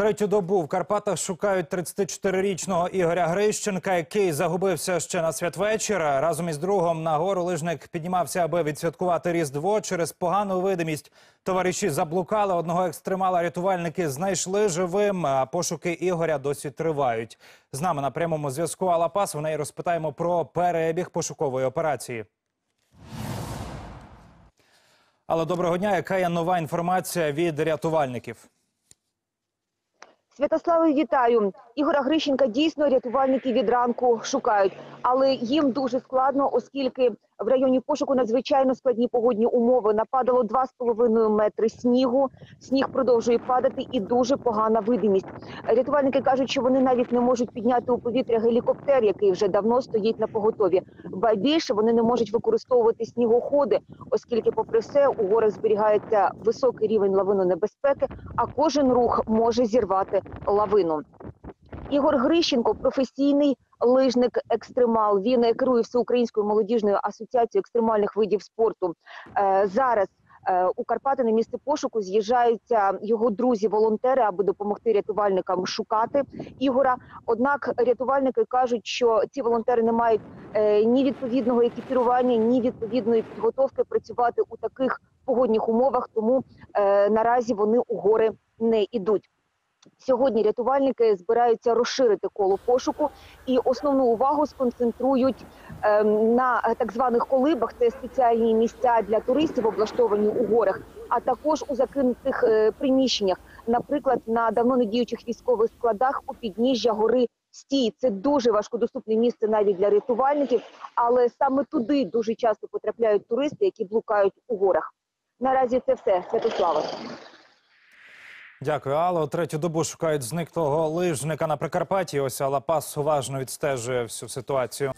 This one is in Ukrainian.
Третю добу в Карпатах шукають 34-річного Ігоря Грищенка, який загубився ще на святвечір. Разом із другом на гору лижник піднімався, аби відсвяткувати Різдво. Через погану видимість товариші заблукали. Одного екстремала рятувальники знайшли живим. А пошуки Ігоря досі тривають. З нами на прямому зв'язку Алла Пас. В неї розпитаємо про перебіг пошукової операції. Але доброго дня. Яка є нова інформація від рятувальників? Святославе, вітаю. Ігора Грищенка дійсно рятувальники від ранку шукають, але їм дуже складно, оскільки в районі пошуку надзвичайно складні погодні умови. Нападало 2,5 метри снігу. Сніг продовжує падати і дуже погана видимість. Рятувальники кажуть, що вони навіть не можуть підняти у повітря гелікоптер, який вже давно стоїть на поготові. Ба більше вони не можуть використовувати снігоходи, оскільки, попри все, у горах зберігається високий рівень лавинонебезпеки, а кожен рух може зірвати лавину. Ігор Грищенко професійний лижник екстремал. Він керує всеукраїнською молодіжною асоціацією екстремальних видів спорту. Е, зараз е, у Карпати на місце пошуку з'їжджаються його друзі-волонтери, аби допомогти рятувальникам шукати Ігора. Однак рятувальники кажуть, що ці волонтери не мають е, ні відповідного екіпірування, ні відповідної підготовки працювати у таких погодних умовах. Тому наразі вони у гори не йдуть. Сьогодні рятувальники збираються розширити коло пошуку і основну увагу сконцентрують ем, на так званих колибах. Це спеціальні місця для туристів, облаштовані у горах, а також у закинутих е, приміщеннях, наприклад, на давно недіючих військових складах у підніжжя гори. Стій це дуже важкодоступне місце навіть для рятувальників, але саме туди дуже часто потрапляють туристи, які блукають у горах. Наразі це все Святослава. Дякую, Алло. Третю добу шукають зниклого лижника на Прикарпатті. Ось Алла Пас уважно відстежує всю ситуацію.